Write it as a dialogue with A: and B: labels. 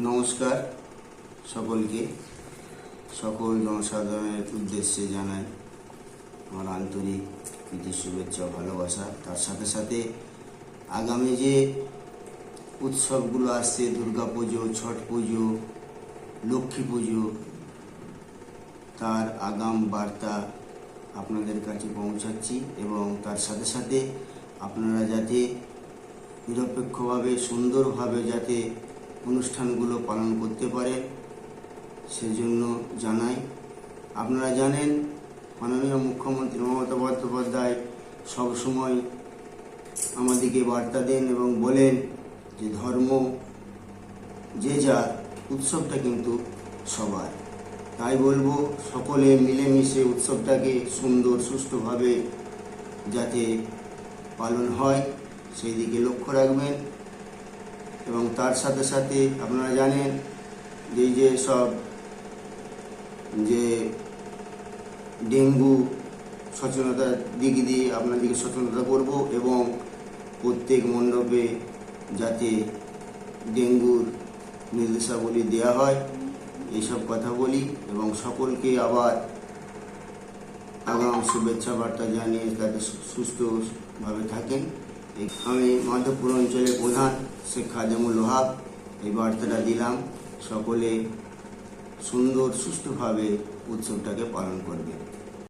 A: নমস্কার সকলকে। সকল জনসাধারণের উদ্দেশ্যে জানাই আমার আন্তরিক প্রীতি, শুভেচ্ছা, ভালোবাসা। তার সাথে সাথে আগামী যে উৎসবগুলো আসছে, দুর্গা পুজো, ছট পুজো, লক্ষ্মী পুজো, তার আগাম বার্তা আপনাদের কাছে পৌঁছাচ্ছি এবং তার সাথে সাথে আপনারা যাতে নিরপেক্ষভাবে, সুন্দরভাবে যাতে অনুষ্ঠানগুলো পালন করতে পারে, সেজন্য জানাই। আপনারা জানেন, মাননীয় মুখ্যমন্ত্রী মমতা বন্দ্যোপাধ্যায় সবসময় আমাদেরকে বার্তা দেন এবং বলেন যে ধর্ম, যে যার উৎসবটা কিন্তু সবার। তাই বলব, সকলে মিলেমিশে উৎসবটাকে সুন্দর, সুষ্ঠুভাবে যাতে পালন হয়, সেই দিকে লক্ষ্য রাখবেন। এবং তার সাথে সাথে আপনারা জানেন যে যে সব যে ডেঙ্গু সচেতনতার দিক দিয়ে আপনাদেরকে সচেতনতা করব এবং প্রত্যেক মণ্ডপে যাতে ডেঙ্গুর নির্দেশাবলী দেওয়া হয়, এইসব কথা বলি এবং সকলকে আবার আগাম শুভেচ্ছা বার্তা জানিয়ে সু- সুস্থভাবে থাকেন। আমি মাধবপুর অঞ্চলের প্রধান শেখ খাজামুল লোহাব এই বার্তাটা দিলাম সকলে সুন্দর সুষ্ঠুভাবে উৎসবটাকে পালন করবে।